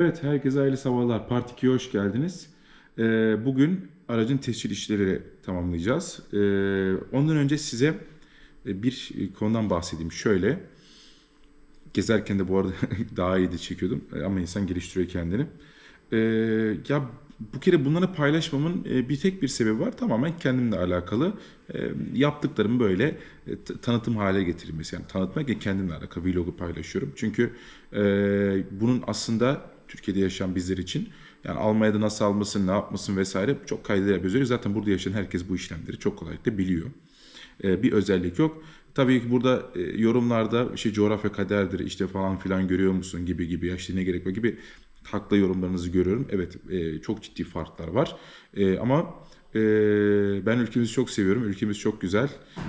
Evet, herkese hayırlı sabahlar. Part 2'ye hoş geldiniz. Ee, bugün aracın tescil işleri tamamlayacağız. Ee, ondan önce size e, bir konudan bahsedeyim. Şöyle, gezerken de bu arada daha iyi de çekiyordum E, ama insan geliştiriyor kendini. Ee, ya bu kere bunları paylaşmamın e, bir tek bir sebebi var. Tamamen kendimle alakalı. E, yaptıklarımı böyle e, tanıtım hale getirilmesi. Yani tanıtmak ya kendimle alakalı vlogu paylaşıyorum. Çünkü e, bunun aslında Türkiye'de yaşayan bizler için yani Almanya'da nasıl almasın, ne yapmasın vesaire çok kaydeler yapıyoruz. Zaten burada yaşayan herkes bu işlemleri çok kolaylıkla biliyor. E, bir özellik yok. Tabii ki burada e, yorumlarda işte coğrafya kaderdir işte falan filan görüyor musun gibi gibi ya işte ne gerek var gibi haklı yorumlarınızı görüyorum. Evet e, çok ciddi farklar var. E, ama e, ben ülkemizi çok seviyorum. Ülkemiz çok güzel.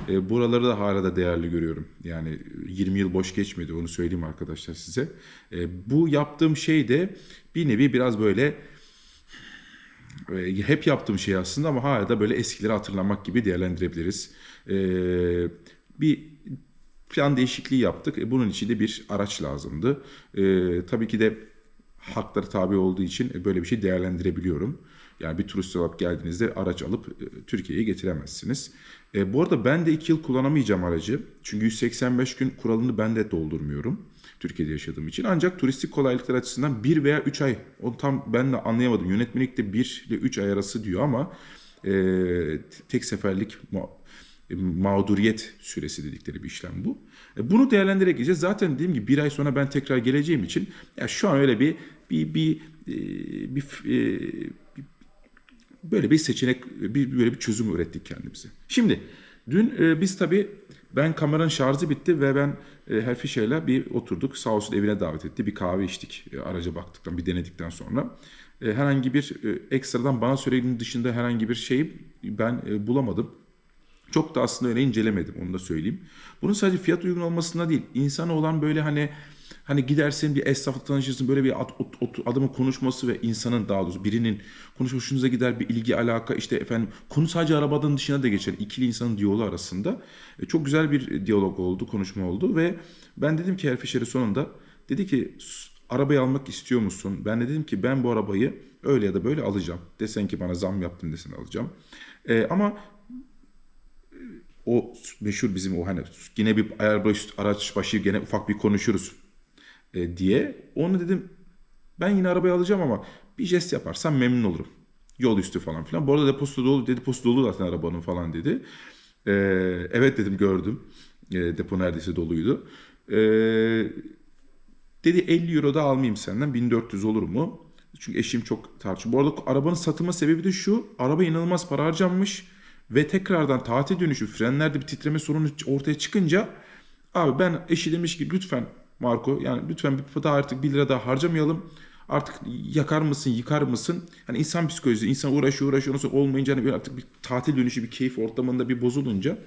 E, buraları da hala da değerli görüyorum. Yani 20 yıl boş geçmedi onu söyleyeyim arkadaşlar size. E, bu yaptığım şey de bir nevi biraz böyle e, hep yaptığım şey aslında ama hala da böyle eskileri hatırlamak gibi değerlendirebiliriz. Bir plan değişikliği yaptık. E, bunun için de bir araç lazımdı. Tabii ki de hakları tabi olduğu için e, böyle bir şey değerlendirebiliyorum. Yani bir turist olarak geldiğinizde araç alıp e, Türkiye'ye getiremezsiniz. E, bu arada ben de 2 yıl kullanamayacağım aracı. Çünkü 185 gün kuralını ben de doldurmuyorum. Türkiye'de yaşadığım için. Ancak turistik kolaylıklar açısından 1 veya 3 ay. Onu tam ben de anlayamadım. Yönetmelikte 1 ile 3 ay arası diyor ama e, tek seferlik e, mağduriyet süresi dedikleri bir işlem bu. E, Bunu değerlendirerek gideceğiz. Zaten dediğim gibi bir ay sonra ben tekrar geleceğim için ya şu an öyle bir bir bir e, bir, e, bir böyle bir seçenek, bir böyle bir çözüm ürettik kendimize. Şimdi dün e, biz tabii ben kameranın şarjı bitti ve ben e, Herfişe'yle bir oturduk. Sağ olsun evine davet etti. Bir kahve içtik e, araca baktıktan, bir denedikten sonra. E, herhangi bir e, ekstradan bana söylediğinin dışında herhangi bir şeyi ben e, bulamadım. Çok da aslında öyle incelemedim onu da söyleyeyim. Bunun sadece fiyat uygun olmasında değil. insana olan böyle hani hani gidersin bir esnafla tanışırsın böyle bir ad- ot- ot- adamın konuşması ve insanın daha doğrusu birinin hoşunuza gider bir ilgi alaka işte efendim konu sadece arabadan dışına da geçer. İkili insanın diyaloğu arasında. E, çok güzel bir diyalog oldu, konuşma oldu ve ben dedim ki Herfişer'e sonunda dedi ki "S- arabayı almak istiyor musun? Ben de dedim ki ben bu arabayı öyle ya da böyle alacağım. Desen ki bana zam yaptın desen alacağım. E, ama o meşhur bizim o hani yine bir araç başı gene ufak bir konuşuruz e, diye. Onu dedim ben yine arabayı alacağım ama bir jest yaparsan memnun olurum. Yol üstü falan filan. Bu arada deposu dolu dedi. Deposu dolu zaten arabanın falan dedi. E, evet dedim gördüm. E, depo neredeyse doluydu. E, dedi 50 euro da almayayım senden 1400 olur mu? Çünkü eşim çok tartışıyor. Bu arada arabanın satılma sebebi de şu. Araba inanılmaz para harcanmış. Ve tekrardan tatil dönüşü frenlerde bir titreme sorunu ortaya çıkınca abi ben eşi demiş ki lütfen Marco yani lütfen bir daha artık 1 lira daha harcamayalım. Artık yakar mısın, yıkar mısın? Hani insan psikolojisi, insan uğraşıyor uğraşıyor nasıl olmayınca hani bir artık bir tatil dönüşü, bir keyif ortamında bir bozulunca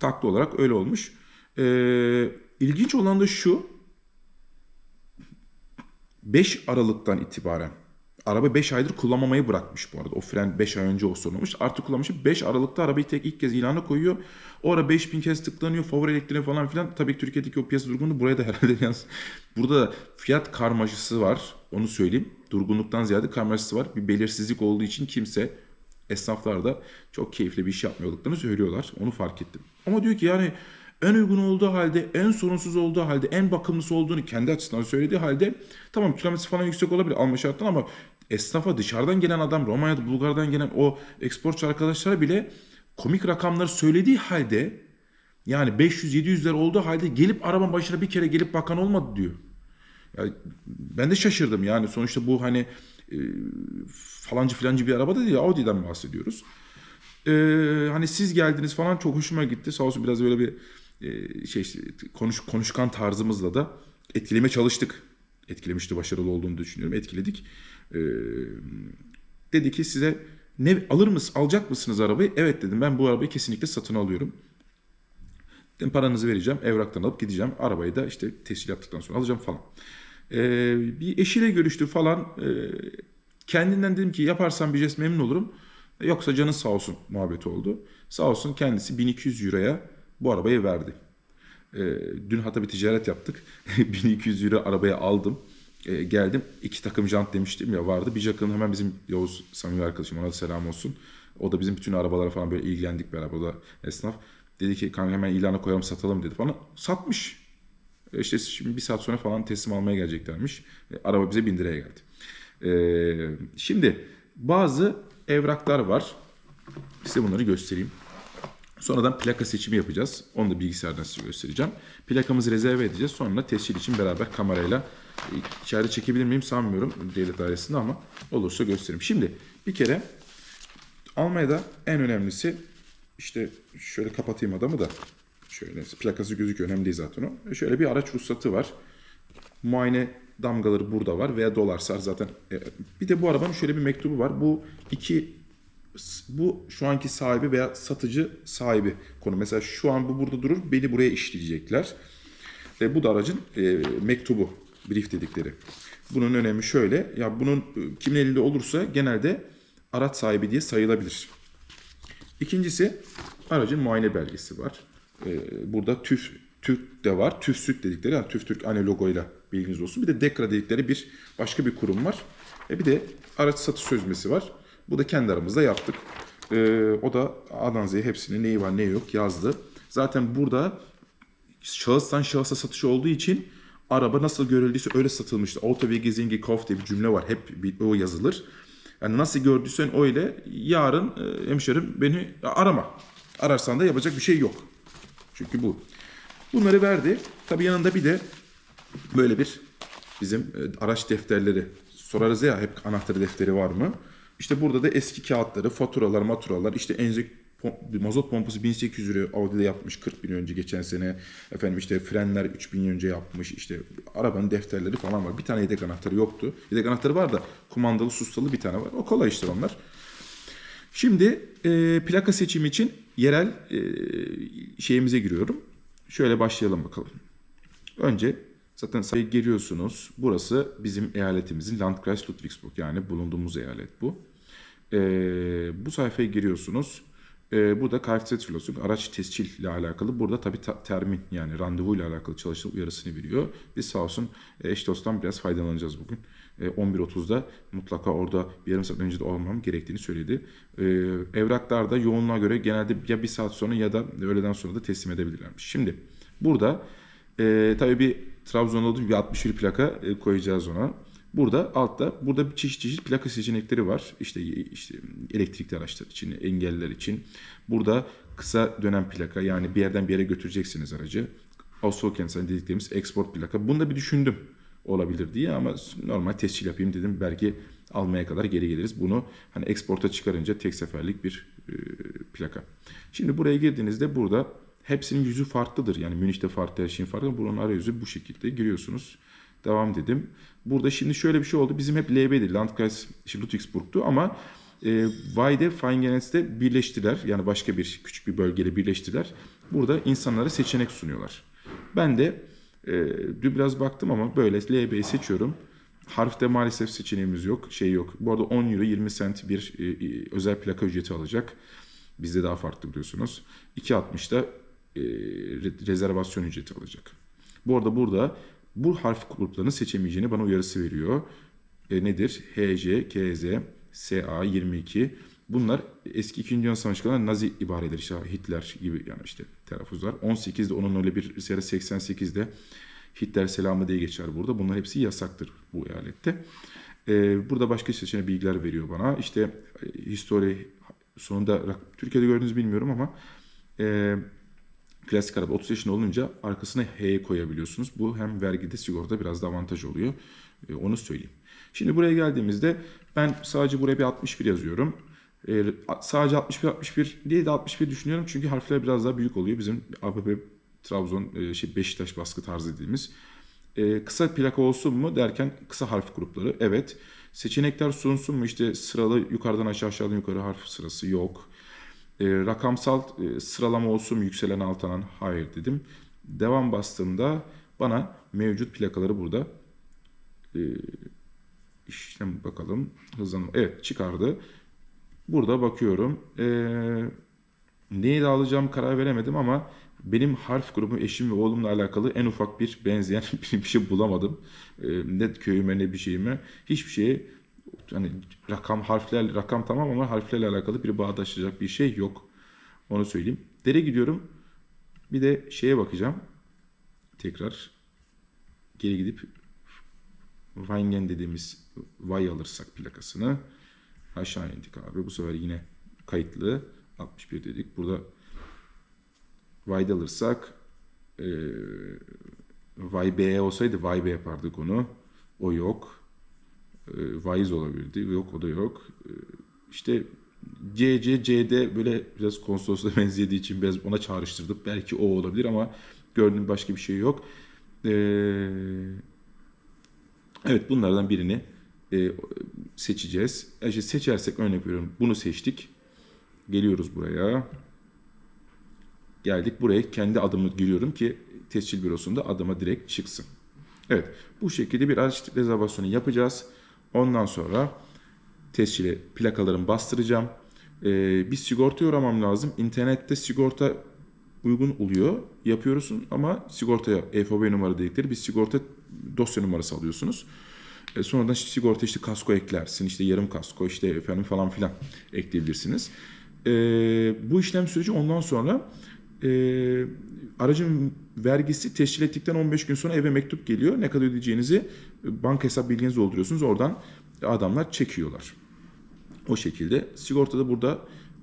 taklı olarak öyle olmuş. Ee, ilginç olan da şu. 5 Aralık'tan itibaren araba 5 aydır kullanmamayı bırakmış bu arada. O fren 5 ay önce o sorulmuş. Artık kullanmış. 5 Aralık'ta arabayı tek ilk kez ilana koyuyor. O ara 5000 kez tıklanıyor. Favori elektriği falan filan. Tabii ki Türkiye'deki o piyasa durgunluğu buraya da herhalde yalnız. Burada da fiyat karmaşası var. Onu söyleyeyim. Durgunluktan ziyade karmaşası var. Bir belirsizlik olduğu için kimse esnaflar da çok keyifli bir iş yapmıyor olduklarını söylüyorlar. Onu fark ettim. Ama diyor ki yani en uygun olduğu halde, en sorunsuz olduğu halde, en bakımlısı olduğunu kendi açısından söylediği halde tamam kilometresi falan yüksek olabilir alma şarttan ama esnafa dışarıdan gelen adam, Romanya'da, Bulgar'dan gelen o eksportçu arkadaşlara bile komik rakamları söylediği halde yani 500-700 lira olduğu halde gelip arabanın başına bir kere gelip bakan olmadı diyor. Yani ben de şaşırdım yani sonuçta bu hani e, falancı filancı bir araba da değil Audi'den bahsediyoruz. E, hani siz geldiniz falan çok hoşuma gitti. Sağ olsun biraz böyle bir şey işte, konuş konuşkan tarzımızla da etkileme çalıştık. Etkilemişti başarılı olduğunu düşünüyorum. Etkiledik. E, dedi ki size ne alır mısınız, alacak mısınız arabayı? Evet dedim. Ben bu arabayı kesinlikle satın alıyorum. Dedim paranızı vereceğim. Evraktan alıp gideceğim. Arabayı da işte tescil yaptıktan sonra alacağım falan. Ee, bir eşiyle görüştü falan. Ee, kendinden dedim ki yaparsan bir jest memnun olurum. Yoksa canın sağ olsun muhabbeti oldu. Sağ olsun kendisi 1200 euroya bu arabayı verdi. Ee, dün hatta bir ticaret yaptık. 1200 euro arabaya aldım. e, geldim. İki takım jant demiştim ya vardı. Bir takım hemen bizim Yavuz samimi arkadaşım ona da selam olsun. O da bizim bütün arabalara falan böyle ilgilendik beraber. O da esnaf. Dedi ki kanka hemen ilana koyalım satalım dedi falan. Satmış. E, İşte şimdi bir saat sonra falan teslim almaya geleceklermiş. E, araba bize bin liraya geldi. E, şimdi bazı evraklar var. Size bunları göstereyim. Sonradan plaka seçimi yapacağız. Onu da bilgisayardan size göstereceğim. Plakamızı rezerve edeceğiz. Sonra tescil için beraber kamerayla e, içeride çekebilir miyim sanmıyorum devlet dairesinde ama olursa göstereyim. Şimdi bir kere Almanya'da en önemlisi işte şöyle kapatayım adamı da şöyle plakası gözüküyor önemli değil zaten o. Şöyle bir araç ruhsatı var. Muayene damgaları burada var veya dolarsar zaten. E, Bir de bu arabanın şöyle bir mektubu var. Bu iki bu şu anki sahibi veya satıcı sahibi konu. Mesela şu an bu burada durur, beni buraya işleyecekler. E, bu da aracın e, mektubu, brief dedikleri. Bunun önemi şöyle, ya bunun e, kimin elinde olursa genelde araç sahibi diye sayılabilir. İkincisi aracın muayene belgesi var. E, burada TÜV Türk de var. TÜV Süt dedikleri, yani TÜV Türk aynı logoyla bilginiz olsun. Bir de DEKRA dedikleri bir başka bir kurum var. E, bir de araç satış sözleşmesi var. Bu da kendi aramızda yaptık. E, o da A'dan Z'ye hepsini neyi var neyi yok yazdı. Zaten burada şahıstan şahısa satışı olduğu için araba nasıl görüldüyse öyle satılmıştı. Auto Wegezing gekauft diye bir cümle var. Hep bir, o yazılır. Yani nasıl gördüysen öyle yarın e, hemşerim beni arama. Ararsan da yapacak bir şey yok. Çünkü bu. Bunları verdi. Tabii yanında bir de böyle bir bizim e, araç defterleri sorarız ya hep anahtarı defteri var mı? İşte burada da eski kağıtları, faturalar, maturalar, işte enzek mazot pompası 1800 lira Audi'de yapmış 40 bin önce geçen sene. Efendim işte frenler 3000 önce yapmış. işte arabanın defterleri falan var. Bir tane yedek anahtarı yoktu. Yedek anahtarı var da kumandalı sustalı bir tane var. O kolay işte onlar. Şimdi e, plaka seçimi için yerel e, şeyimize giriyorum. Şöyle başlayalım bakalım. Önce zaten sayı giriyorsunuz. Burası bizim eyaletimizin Landkreis Ludwigsburg yani bulunduğumuz eyalet bu. E, bu sayfaya giriyorsunuz. E, burada Kfz araç tescil ile alakalı. Burada tabii ta- termin yani randevu ile alakalı çalışma uyarısını veriyor. Biz sağ olsun e, eş dosttan biraz faydalanacağız bugün. E, 11.30'da mutlaka orada bir yarım saat önce de olmam gerektiğini söyledi. E, evraklarda yoğunluğa göre genelde ya bir saat sonra ya da öğleden sonra da teslim edebilirlermiş. Şimdi burada e, tabii bir Trabzon'da bir 61 plaka e, koyacağız ona. Burada altta burada bir çeşit çeşit plaka seçenekleri var. İşte işte elektrikli araçlar için, engelliler için. Burada kısa dönem plaka yani bir yerden bir yere götüreceksiniz aracı. Ausfallkennzeichen dediklerimiz export plaka. Bunu da bir düşündüm olabilir diye ama normal tescil yapayım dedim. Belki almaya kadar geri geliriz. Bunu hani exporta çıkarınca tek seferlik bir e, plaka. Şimdi buraya girdiğinizde burada hepsinin yüzü farklıdır. Yani Münih'te farklı, her şeyin farklı. Bunun arayüzü bu şekilde giriyorsunuz. Devam dedim. Burada şimdi şöyle bir şey oldu. Bizim hep LB'di. Landkreis işte Ludwigsburg'tu ama e, Weide Feingenet'te birleştiler. Yani başka bir küçük bir bölgeyle birleştiler. Burada insanlara seçenek sunuyorlar. Ben de e, dün biraz baktım ama böyle LB'yi seçiyorum. Harfte maalesef seçeneğimiz yok. Şey yok. Bu arada 10 euro 20 cent bir e, e, özel plaka ücreti alacak. Bizde daha farklı biliyorsunuz. 2.60'da e, re- rezervasyon ücreti alacak. Bu arada burada bu harf gruplarını seçemeyeceğini bana uyarısı veriyor. E, nedir? HC, KZ, SA 22. Bunlar eski 2. Dünya Savaşı kalan Nazi ibareleri. İşte Hitler gibi yani işte telaffuzlar. 18'de onun öyle bir sene 88'de Hitler selamı diye geçer burada. Bunlar hepsi yasaktır bu eyalette. E, burada başka seçeneği bilgiler veriyor bana. İşte e, history sonunda Türkiye'de gördüğünüzü bilmiyorum ama e, klasik araba 30 yaşında olunca arkasına H koyabiliyorsunuz. Bu hem vergide sigorta biraz da avantaj oluyor. E, onu söyleyeyim. Şimdi buraya geldiğimizde ben sadece buraya bir 61 yazıyorum. E, sadece 61 61 değil de 61 düşünüyorum çünkü harfler biraz daha büyük oluyor. Bizim ABB Trabzon e, şey Beşiktaş baskı tarzı dediğimiz. E, kısa plaka olsun mu derken kısa harf grupları evet. Seçenekler sunsun mu işte sıralı yukarıdan aşağı aşağıdan yukarı harf sırası yok. E, rakamsal e, sıralama olsun yükselen altanan hayır dedim. Devam bastığımda bana mevcut plakaları burada e, işlem bakalım hızlanma evet çıkardı. Burada bakıyorum. E, Neyi de alacağım karar veremedim ama benim harf grubum eşim ve oğlumla alakalı en ufak bir benzeyen bir şey bulamadım. Ee, ne köyüme ne bir şeyime. Hiçbir şeye hani rakam harfler rakam tamam ama harflerle alakalı bir bağdaşlayacak bir şey yok. Onu söyleyeyim. Dere gidiyorum. Bir de şeye bakacağım. Tekrar geri gidip Weingen dediğimiz Vay alırsak plakasını aşağı indik abi. Bu sefer yine kayıtlı 61 dedik. Burada Vay'da alırsak e, Vay B olsaydı Vay B yapardık onu. O yok. E, Vaiz olabilirdi. Yok o da yok. E, işte C, C, C'de böyle biraz konsolosla benzediği için biraz ona çağrıştırdım. Belki o olabilir ama gördüğüm başka bir şey yok. Eee Evet bunlardan birini e, seçeceğiz. E, İşte seçersek örnek veriyorum bunu seçtik. Geliyoruz buraya. Geldik buraya kendi adımı giriyorum ki tescil bürosunda adıma direkt çıksın. Evet bu şekilde bir araç rezervasyonu yapacağız. Ondan sonra tescile plakalarımı bastıracağım. Ee, bir sigorta uğramam lazım. İnternette sigorta uygun oluyor. Yapıyorsun ama sigortaya EFOB numara dedikleri bir sigorta dosya numarası alıyorsunuz. E, sonradan işte sigorta işte kasko eklersin. işte yarım kasko işte efendim falan filan ekleyebilirsiniz. E, bu işlem süreci ondan sonra e, aracın vergisi tescil ettikten 15 gün sonra eve mektup geliyor. Ne kadar ödeyeceğinizi e, banka hesap bilginizi dolduruyorsunuz. Oradan adamlar çekiyorlar. O şekilde sigortada burada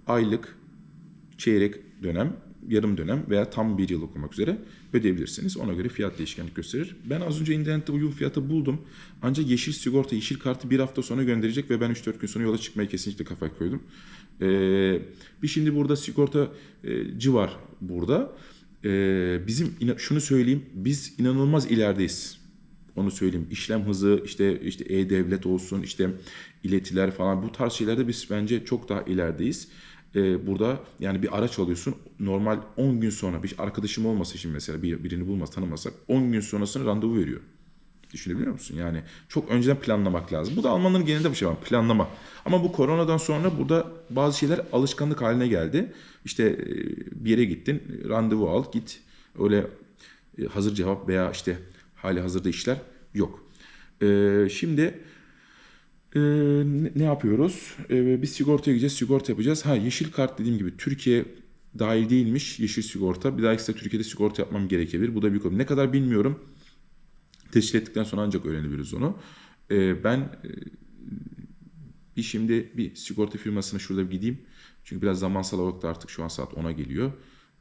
aylık, çeyrek dönem, yarım dönem veya tam bir yıl okumak üzere ödeyebilirsiniz. Ona göre fiyat değişkenlik gösterir. Ben az önce internette uygun fiyatı buldum. Ancak yeşil sigorta, yeşil kartı bir hafta sonra gönderecek ve ben 3-4 gün sonra yola çıkmaya kesinlikle kafa koydum. Ee, bir şimdi burada sigortacı var burada. Ee, bizim şunu söyleyeyim, biz inanılmaz ilerideyiz. Onu söyleyeyim. İşlem hızı, işte işte e-devlet olsun, işte iletiler falan bu tarz şeylerde biz bence çok daha ilerideyiz. Ee, burada yani bir araç alıyorsun normal 10 gün sonra bir arkadaşım olmasa şimdi mesela bir, birini bulmaz tanımasak 10 gün sonrasına randevu veriyor. Düşünebiliyor musun? Yani çok önceden planlamak lazım. Bu da Almanların genelinde bir şey var. Planlama. Ama bu koronadan sonra burada bazı şeyler alışkanlık haline geldi. İşte e, bir yere gittin, randevu al, git. Öyle e, hazır cevap veya işte hali hazırda işler yok. Ee, şimdi e, ne, yapıyoruz? Biz sigortaya gideceğiz, sigorta yapacağız. Ha yeşil kart dediğim gibi Türkiye dahil değilmiş yeşil sigorta. Bir dahaki sefer Türkiye'de sigorta yapmam gerekebilir. Bu da bir konu. Ne kadar bilmiyorum. Teşkil ettikten sonra ancak öğrenebiliriz onu. Ee, ben e, bir şimdi bir sigorta firmasına şurada bir gideyim. Çünkü biraz zamansal olarak da artık şu an saat 10'a geliyor.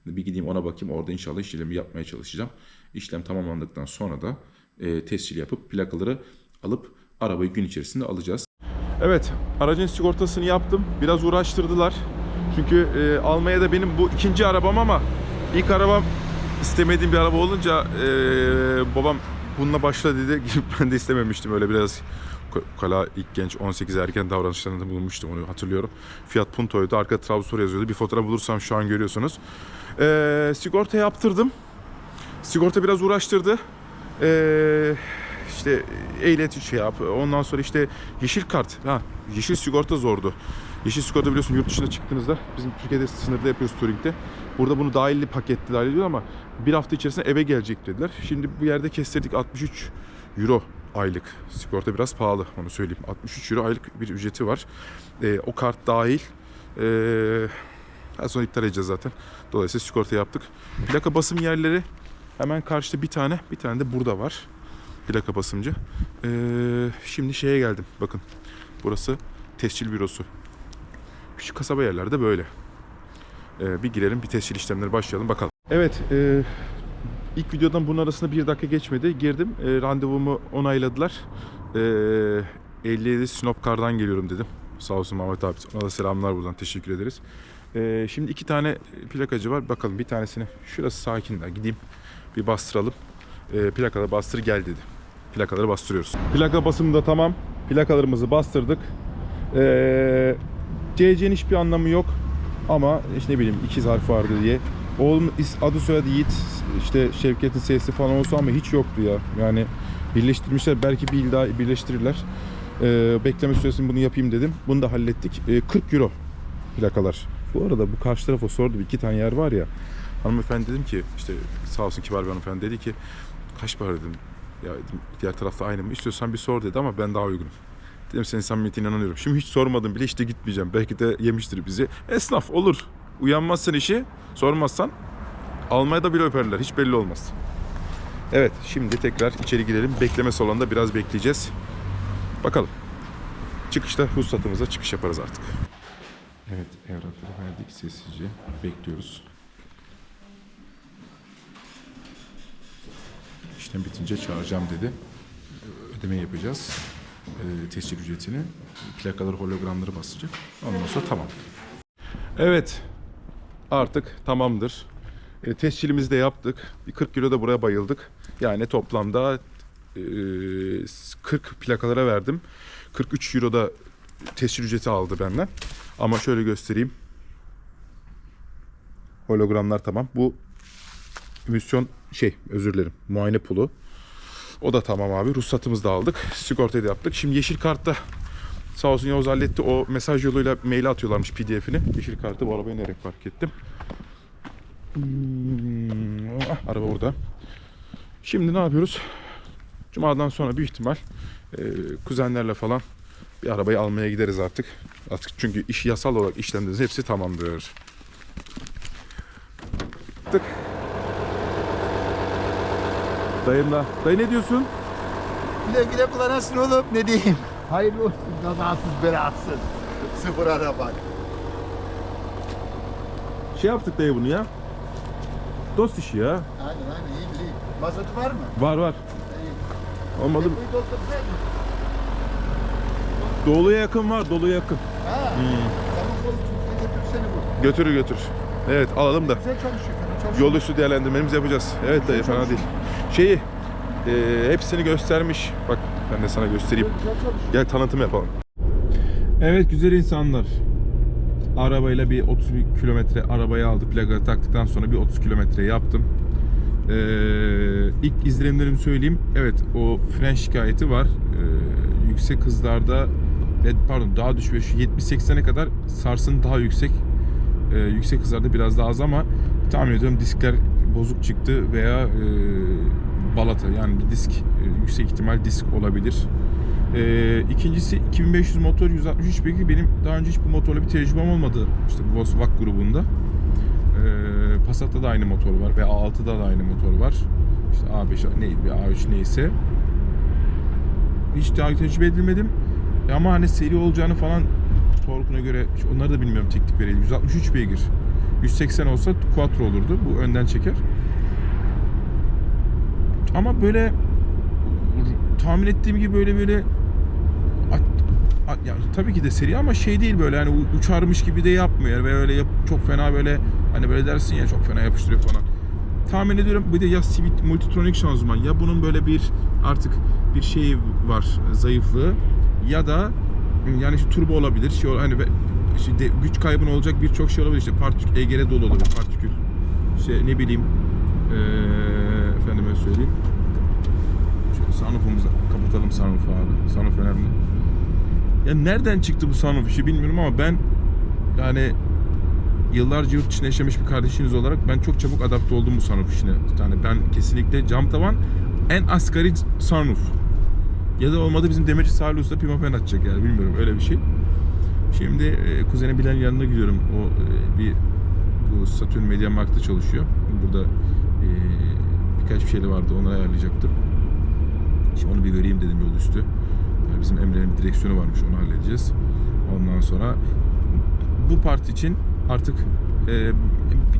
Bir gideyim ona bakayım. Orada inşallah işlemi yapmaya çalışacağım. İşlem tamamlandıktan sonra da e, tescil yapıp plakaları alıp arabayı gün içerisinde alacağız. Evet, aracın sigortasını yaptım. Biraz uğraştırdılar. Çünkü e, Almanya'da benim bu ikinci arabam ama ilk arabam istemediğim bir araba olunca e, babam bununla başla dedi. ben de istememiştim öyle biraz kala ilk genç 18 erken davranışlarında bulunmuştum onu hatırlıyorum. Fiat Punto'ydu. Arka Trabzonspor yazıyordu. Bir fotoğraf bulursam şu an görüyorsunuz. E, sigorta yaptırdım. Sigorta biraz uğraştırdı. Ee, işte ehliyet şey yap. Ondan sonra işte yeşil kart. Ha, yeşil sigorta zordu. Yeşil sigorta biliyorsun yurt dışına çıktığınızda bizim Türkiye'de sınırda yapıyoruz touring'de. Burada bunu dahilli paketli dahil ediyor ama bir hafta içerisinde eve gelecek dediler. Şimdi bu yerde kestirdik 63 euro aylık. Sigorta biraz pahalı onu söyleyeyim. 63 euro aylık bir ücreti var. Ee, o kart dahil. Daha sonra iptal edeceğiz zaten. Dolayısıyla sigorta yaptık. Plaka basım yerleri Hemen karşıda bir tane, bir tane de burada var. Plaka basımcı. Ee, şimdi şeye geldim. Bakın. Burası tescil bürosu. Küçük kasaba yerlerde böyle. Ee, bir girelim, bir tescil işlemleri başlayalım bakalım. Evet, e, ilk videodan bunun arasında bir dakika geçmedi. Girdim, e, randevumu onayladılar. E, 57 Sinopkar'dan geliyorum dedim. Sağ olsun Mehmet abi. Ona da selamlar buradan. Teşekkür ederiz. E, şimdi iki tane plakacı var. Bakalım bir tanesini. Şurası sakin daha. Gideyim bir bastıralım. E, plakaları bastır gel dedi. Plakaları bastırıyoruz. Plaka basımı da tamam. Plakalarımızı bastırdık. E, CC'nin hiçbir anlamı yok. Ama işte ne bileyim ikiz harfi vardı diye. Oğlum adı soyadı Yiğit. işte Şevket'in sesi falan olsa ama hiç yoktu ya. Yani birleştirmişler. Belki bir il daha birleştirirler. E, bekleme süresini bunu yapayım dedim. Bunu da hallettik. E, 40 euro plakalar. Bu arada bu karşı tarafa sordu. iki tane yer var ya. Hanımefendi dedim ki işte sağ olsun kibar bir hanımefendi dedi ki kaç para dedim. Ya dedim, diğer tarafta aynı mı? İstiyorsan bir sor dedi ama ben daha uygunum. Dedim senin samimiyetine inanıyorum. Şimdi hiç sormadım bile işte gitmeyeceğim. Belki de yemiştir bizi. Esnaf olur. Uyanmazsan işi sormazsan Almanya'da bile öperler. Hiç belli olmaz. Evet şimdi tekrar içeri girelim. Bekleme salonunda biraz bekleyeceğiz. Bakalım. Çıkışta ruhsatımıza çıkış yaparız artık. Evet evrakları verdik sessizce. Bekliyoruz. İşlem bitince çağıracağım dedi. Ödeme yapacağız. Ee, tescil ücretini. Plakaları hologramları basacak. Ondan sonra tamam. Evet. Artık tamamdır. E, tescilimizi de yaptık. Bir 40 kilo da buraya bayıldık. Yani toplamda e, 40 plakalara verdim. 43 euro da tescil ücreti aldı benden. Ama şöyle göstereyim. Hologramlar tamam. Bu emisyon şey özür dilerim muayene pulu. O da tamam abi. Ruhsatımızı da aldık. Sigortayı da yaptık. Şimdi yeşil kartta sağ olsun Yavuz halletti. O mesaj yoluyla mail atıyorlarmış pdf'ini. Yeşil kartı bu arabayı nereye park ettim. Hmm, araba orada. Şimdi ne yapıyoruz? Cuma'dan sonra büyük ihtimal e, kuzenlerle falan bir arabayı almaya gideriz artık. Artık çünkü iş yasal olarak işlemlerimiz hepsi tamamdır. Tık. Dayımla. Dayı ne diyorsun? Güle güle kullanasın oğlum ne diyeyim. Hayırlı olsun kazasız belasız. Sıfır araba. Şey yaptık dayı bunu ya. Dost işi ya. Aynen aynen iyi iyi. Mazot var mı? Var var. İyi. Olmadı. Mı? Doluya yakın var. Doluya yakın. Ha. Tamam oğlum bu. Götürür götür. Evet alalım da. Güzel çalışıyor. Yol üstü değerlendirmemizi yapacağız. Evet dayı fena değil. Şeyi e, hepsini göstermiş. Bak ben de sana göstereyim. Gel tanıtım yapalım. Evet güzel insanlar. Arabayla bir 30 kilometre arabayı aldık. Plaka taktıktan sonra bir 30 kilometre yaptım. Ee, ilk izlenimlerimi söyleyeyim. Evet o fren şikayeti var. Ee, yüksek hızlarda ve pardon daha düşmüyor. Şu 70-80'e kadar sarsın daha yüksek. Ee, yüksek hızlarda biraz daha az ama tahmin ediyorum diskler bozuk çıktı veya e, balata yani bir disk e, yüksek ihtimal disk olabilir. Ee, ikincisi 2500 motor 163 beygir. Benim daha önce hiç bu motorla bir tecrübem olmadı. İşte bu Volkswagen grubunda. Ee, Passat'ta da aynı motor var ve A6'da da aynı motor var. İşte A5 neydi bir A3 neyse. Hiç daha tecrübe edilmedim. E Ama hani seri olacağını falan torkuna göre onları da bilmiyorum teknik verelim. 163 beygir. 180 olsa quattro olurdu. Bu önden çeker. Ama böyle tahmin ettiğim gibi böyle böyle ya tabii ki de seri ama şey değil böyle hani uçarmış gibi de yapmıyor ve öyle yap, çok fena böyle hani böyle dersin ya çok fena yapıştırıyor falan. Tahmin ediyorum bir de ya Civic Multitronic şanzıman ya bunun böyle bir artık bir şeyi var zayıflığı ya da yani işte turbo olabilir şey hani işte güç kaybın olacak birçok şey olabilir işte partikül EGR dolu olabilir partikül işte ne bileyim eee efendime söyleyeyim Şöyle kapatalım sunroofu abi. Sunroof önemli. Ya nereden çıktı bu sunroof işi bilmiyorum ama ben yani yıllarca yurt dışında yaşamış bir kardeşiniz olarak ben çok çabuk adapte oldum bu sunroof işine. Yani ben kesinlikle cam tavan en asgari sunroof. Ya da olmadı bizim demirci Salih Usta pimapen atacak yani bilmiyorum öyle bir şey. Şimdi e, kuzene Bilal'in yanına gidiyorum. O e, bir bu Satürn Media Markt'ta çalışıyor. Burada birkaç bir şeyle vardı onları ayarlayacaktım. Şimdi onu bir göreyim dedim yol üstü. Yani bizim Emre'nin direksiyonu varmış onu halledeceğiz. Ondan sonra bu part için artık e,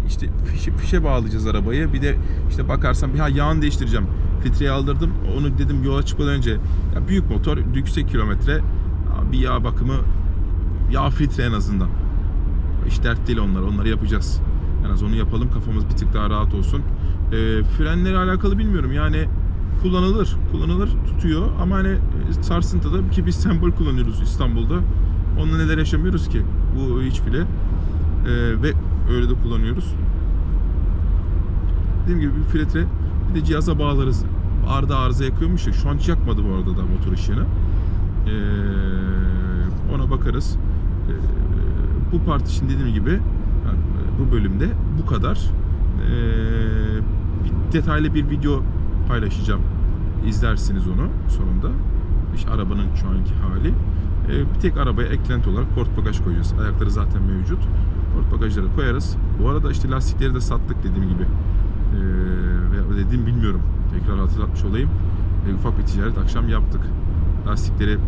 işte fişe, fişe bağlayacağız arabayı. Bir de işte bakarsam bir ha yağını değiştireceğim. Filtreyi aldırdım. Onu dedim yola çıkmadan önce ya büyük motor, yüksek kilometre bir yağ bakımı yağ filtre en azından. Hiç dert değil onlar. Onları yapacağız. En az onu yapalım. Kafamız bir tık daha rahat olsun. E, frenleri alakalı bilmiyorum. Yani kullanılır. Kullanılır. Tutuyor. Ama hani e, sarsıntıda ki biz sembol kullanıyoruz İstanbul'da. Onunla neler yaşamıyoruz ki? Bu hiç bile. E, ve öyle de kullanıyoruz. Dediğim gibi bir filtre bir de cihaza bağlarız. Arda arıza yakıyormuş ya. Şu an hiç yakmadı bu arada da motor ışığını. E, ona bakarız. E, bu part için dediğim gibi bu bölümde bu kadar. Ee, bir detaylı bir video paylaşacağım. İzlersiniz onu sonunda. İşte arabanın şu anki hali. Ee, bir tek arabaya eklenti olarak port bagaj koyacağız. Ayakları zaten mevcut. Port bagajları koyarız. Bu arada işte lastikleri de sattık dediğim gibi. Ee, ve dediğim bilmiyorum. Tekrar hatırlatmış olayım. Ufak bir ticaret akşam yaptık. Lastikleri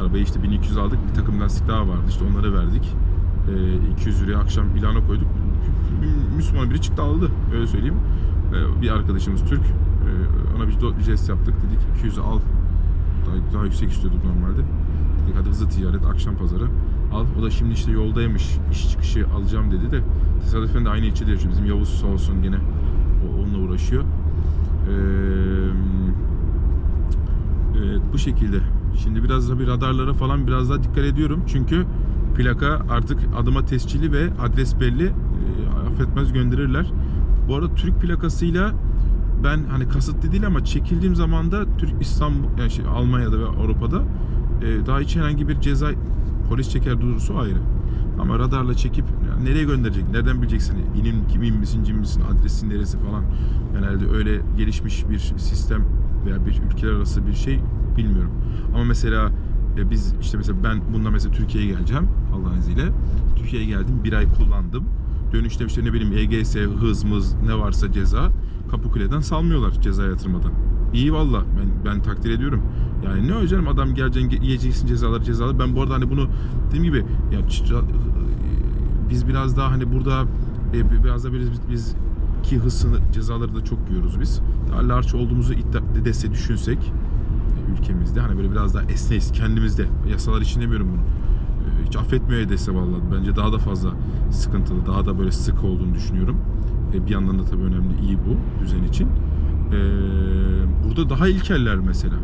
arabayı işte 1200 aldık. Bir takım lastik daha vardı. İşte onları verdik. Ee, 200 liraya akşam ilana koyduk. Bir Müslüman biri çıktı aldı. Öyle söyleyeyim. Bir arkadaşımız Türk. Ee, ona bir jest yaptık. Dedik 200'ü al. Daha, daha yüksek istiyorduk normalde. Dedik hadi hızlı ticaret akşam pazarı al. O da şimdi işte yoldaymış. İş çıkışı alacağım dedi de tesadüfen de aynı ilçede yaşıyor. Bizim Yavuz sağ olsun gene o, onunla uğraşıyor. Ee, evet, bu şekilde. Şimdi biraz da bir radarlara falan biraz daha dikkat ediyorum. Çünkü plaka artık adıma tescilli ve adres belli. Ee, affetmez gönderirler. Bu arada Türk plakasıyla ben hani kasıtlı değil ama çekildiğim zaman da Türk İstanbul yani şey, Almanya'da ve Avrupa'da e, daha hiç herhangi bir ceza polis çeker durursa ayrı. Ama radarla çekip yani nereye gönderecek? Nereden bileceksin? İnin kimin misin, cin misin, adresin neresi falan. Genelde öyle gelişmiş bir sistem veya bir ülkeler arası bir şey bilmiyorum. Ama mesela e, biz işte mesela ben bununla mesela Türkiye'ye geleceğim Allah'ın izniyle. Türkiye'ye geldim bir ay kullandım. Dönüşte işte ne bileyim EGS, hız mız ne varsa ceza Kapıkule'den salmıyorlar ceza yatırmadan. İyi valla ben, ben takdir ediyorum. Yani ne hocam adam geleceksin ge- yiyeceksin cezaları cezaları. Ben bu arada hani bunu dediğim gibi ya biz biraz daha hani burada e, biraz da biz, biz ki hız sınır cezaları da çok yiyoruz biz. Daha large olduğumuzu iddia dese düşünsek e, ülkemizde hani böyle biraz daha esneyiz kendimizde. Yasalar için demiyorum bunu. Hiç affetmiyor edese vallahi. Bence daha da fazla sıkıntılı, daha da böyle sık olduğunu düşünüyorum. E, bir yandan da tabii önemli iyi bu düzen için. E, burada daha ilkeller mesela.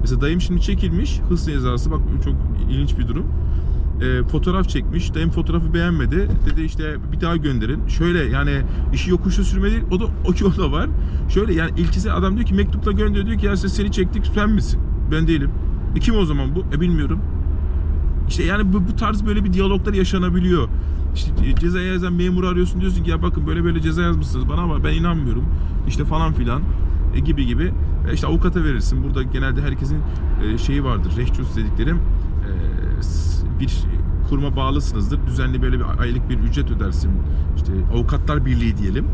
Mesela dayım şimdi çekilmiş hız cezası bak çok ilginç bir durum. E, fotoğraf çekmiş. Dayım fotoğrafı beğenmedi. Dedi işte bir daha gönderin. Şöyle yani işi yokuşu sürme değil. O da o, da var. Şöyle yani ilkisi adam diyor ki mektupla gönderiyor diyor ki ya seni çektik sen misin? Ben değilim. E kim o zaman bu? E bilmiyorum. İşte yani bu, bu tarz böyle bir diyaloglar yaşanabiliyor. İşte ceza yazan memuru arıyorsun diyorsun ki ya bakın böyle böyle ceza yazmışsınız bana ama ben inanmıyorum. İşte falan filan e, gibi gibi. E, işte avukata verirsin. Burada genelde herkesin e, şeyi vardır. Rehçus dediklerim e, bir kuruma bağlısınızdır. Düzenli böyle bir aylık bir ücret ödersin. İşte avukatlar birliği diyelim.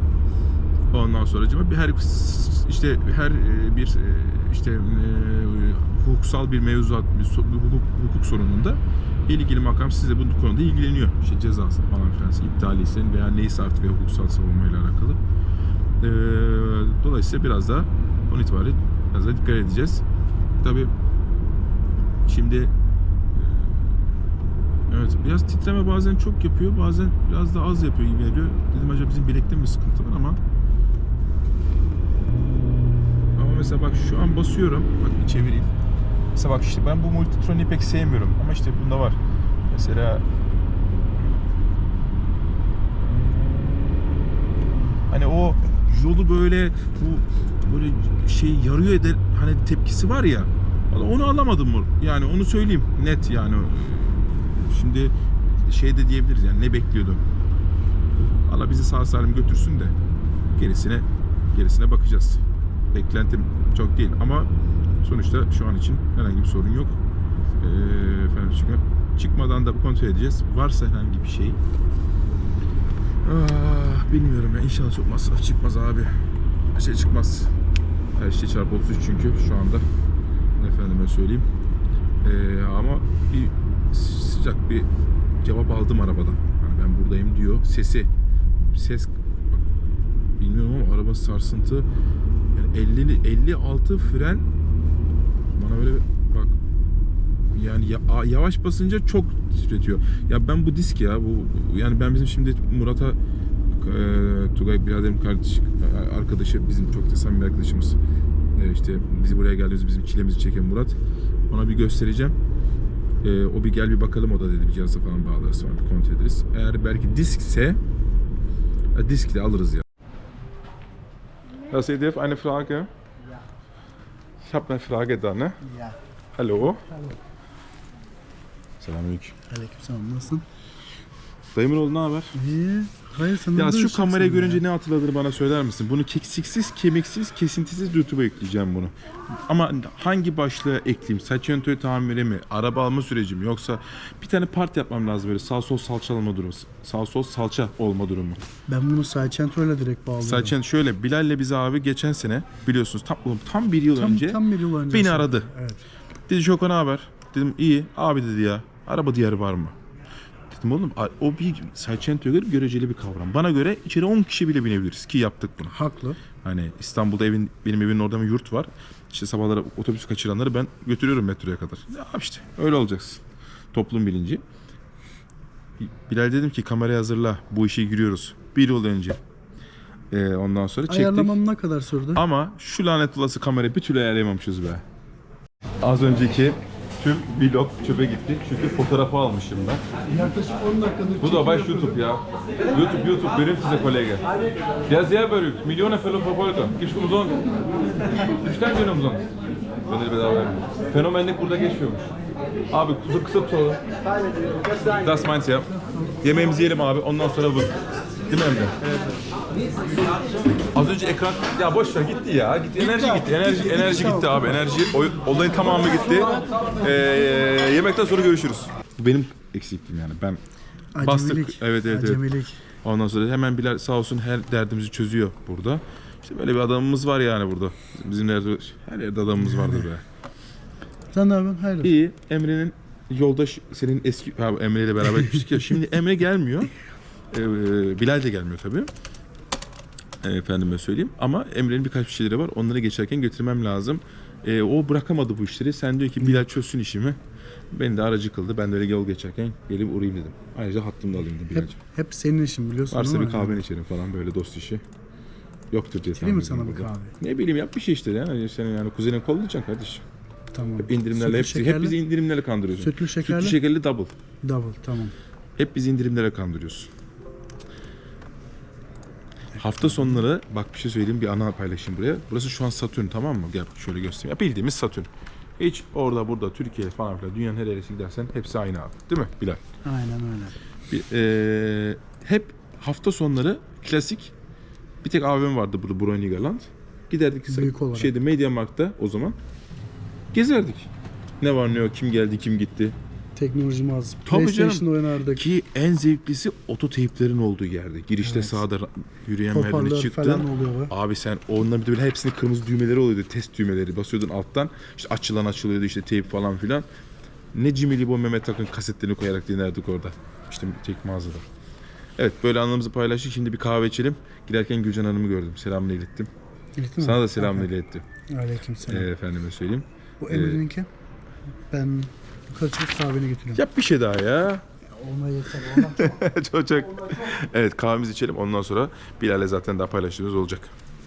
Ondan sonra bir her işte her e, bir e, işte e, hukuksal bir mevzuat bir hukuk, hukuk sorununda ilgili makam size bu konuda ilgileniyor. İşte cezası falan filan iptali ise veya neyse artık ve hukuksal savunmayla alakalı. Dolayısıyla biraz daha on itibariyle biraz daha dikkat edeceğiz. Tabii şimdi Evet biraz titreme bazen çok yapıyor bazen biraz da az yapıyor gibi geliyor. Dedim acaba bizim bilekte mi sıkıntı var ama ama mesela bak şu an basıyorum. Bak bir çevireyim. Mesela bak işte ben bu Multitron'u pek sevmiyorum ama işte bunda var. Mesela hani o yolu böyle bu böyle şey yarıyor eder hani tepkisi var ya onu alamadım mı? Yani onu söyleyeyim net yani. Şimdi şey de diyebiliriz yani ne bekliyordum? Allah bizi sağ salim götürsün de gerisine gerisine bakacağız. Beklentim çok değil ama sonuçta şu an için herhangi bir sorun yok. Ee, efendim çıkma, çıkmadan da kontrol edeceğiz. Varsa herhangi bir şey. Ah, bilmiyorum ya inşallah çok masraf çıkmaz abi. Her şey çıkmaz. Her şey çarpı 33 çünkü şu anda. Efendime söyleyeyim. Ee, ama bir sıcak bir cevap aldım arabadan. Yani ben buradayım diyor. Sesi. Ses bilmiyorum ama araba sarsıntı 50 56 fren bana böyle bak yani ya- yavaş basınca çok titretiyor. Ya ben bu disk ya bu yani ben bizim şimdi Murat'a e, Tugay biraderim kardeş arkadaşı bizim çok da samimi arkadaşımız e, işte bizi buraya geldiğimiz bizim çilemizi çeken Murat ona bir göstereceğim. E, o bir gel bir bakalım o da dedi bir cihazı falan bağlarız sonra bir kontrol ederiz. Eğer belki diskse e, disk de alırız ya. Herr CDF, eine Frage. Ja. Ich habe eine Frage da, ne? Ja. Hallo. Hallo. Selamünaleyküm. Aleykümselam nasılsın? Dayımın oğlu ne haber? İyi. Hayır sen Ya orada şu yaşayacaksın kamerayı görünce ne hatırladığını bana söyler misin? Bunu keksiksiz, kemiksiz, kesintisiz YouTube'a ekleyeceğim bunu. Ama hangi başlığa ekleyeyim? Saç yöntemi tamiri mi? Araba alma süreci mi? Yoksa bir tane part yapmam lazım böyle sağ sol salça olma durumu. Sağ sol salça olma durumu. Ben bunu Sayçento'yla direkt bağlıyorum. Saçın şöyle Bilal'le biz abi geçen sene biliyorsunuz tam tam bir yıl tam, önce tam bir yıl önce. beni aradı. Evet. Dedi Şokan haber? Dedim iyi. Abi dedi ya araba diyarı var mı? Dedim oğlum o bir Sayçento'ya göre göreceli bir kavram. Bana göre içeri 10 kişi bile binebiliriz ki yaptık bunu. Haklı. Hani İstanbul'da evin benim evimin orada bir yurt var. İşte sabahları otobüs kaçıranları ben götürüyorum metroya kadar. Ya işte öyle olacaksın. Toplum bilinci. Bilal dedim ki kamerayı hazırla. Bu işe giriyoruz. Bir yıl önce. Ee, ondan sonra çektik. Ayarlamam ne kadar sürdü? Ama şu lanet olası kamerayı bir türlü ayarlayamamışız be. Az önceki tüm vlog çöpe gitti. Çünkü fotoğrafı almışım ben. Yaklaşık 10 dakikadır Bu da baş YouTube ya. YouTube, YouTube benim size kolege. Ja, sehr berühmt. Millionen Verfolger. Gibst du umsonst? Kann dir umsonst. Ben de bedava vermiyorum. Fenomenlik burada geçmiyormuş. Abi kısa kısa tutalım. Das meins ya. Yemeğimizi yiyelim abi. Ondan sonra bu. Değil mi Emre? Az önce ekran ya boş ver gitti ya. Gitti, enerji gitti. Enerji enerji gitti abi. Enerji oy- olayın tamamı gitti. Ee, yemekten sonra görüşürüz. Bu benim eksikliğim yani. Ben bastık. Acemilik. Evet evet evet. Acemilik. Ondan sonra hemen Bilal sağ olsun her derdimizi çözüyor burada. İşte böyle bir adamımız var yani burada. Bizim nerede her yerde adamımız vardır be. Sen ne yapıyorsun? Hayır. İyi. Emre'nin yoldaş senin eski ha, Emre ile beraber gitmiştik ya. Şimdi Emre gelmiyor. Ee, Bilal de gelmiyor tabii. Ee, efendime söyleyeyim. Ama Emre'nin birkaç bir şeyleri var. Onları geçerken götürmem lazım. Ee, o bırakamadı bu işleri. Sen diyor ki Bilal çözsün işimi. Beni de aracı kıldı. Ben de öyle yol geçerken gelip uğrayayım dedim. Ayrıca hattımı da alayım dedim Hep, Bilal'cim. hep senin işin biliyorsun Varsa değil bir mi? kahven içerim falan böyle dost işi. Yoktur diye Getireyim mi tahmin sana bir burada. kahve? Ne bileyim yap bir şey işte yani. Senin yani kuzenin kollayacaksın kardeşim. Tamam. Hep indirimlerle Sütlü hepsi, hep şekerli? bizi indirimlerle kandırıyorsun. Sütlü şekerli? Sütlü şekerli double. Double tamam. Hep bizi indirimlere kandırıyorsun. Hafta sonları bak bir şey söyleyeyim bir ana paylaşayım buraya. Burası şu an Satürn tamam mı? Gel bak şöyle göstereyim. Ya bildiğimiz Satürn. Hiç orada burada Türkiye falan filan dünyanın her yeresi gidersen hepsi aynı abi. Değil mi Bilal? Aynen öyle. Bir, eee, hep hafta sonları klasik bir tek AVM vardı burada Bronigaland. Giderdik Büyük olarak. şeyde Mediamarkt'ta o zaman gezerdik. Ne var ne yok kim geldi kim gitti. Teknoloji az. Tabii PlayStation canım. oynardık. Ki en zevklisi ototeyplerin olduğu yerde. Girişte Evet. sağda yürüyen merdiveni çıktın. Abi sen onların bir de böyle hepsinin kırmızı düğmeleri oluyordu. Test düğmeleri. Basıyordun alttan. İşte açılan açılıyordu işte teyp falan filan. Ne Cimri bu Mehmet Akın kasetlerini koyarak dinlerdik orada. İşte tek mağazada. Evet böyle anımızı paylaştık. Şimdi bir kahve içelim. Giderken Gülcan Hanım'ı gördüm. Selamını ilettim. İlettin mi? Sana da selamını ilettim. Aleyküm Ee, selam. efendime söyleyeyim. Bu Emre'ninki. Ben çıkıp kahveni getiriyorum. Yap bir şey daha ya. Ona yeter. Ona çok çok. Evet kahvemizi içelim. Ondan sonra Bilal'le zaten daha paylaştığımız olacak.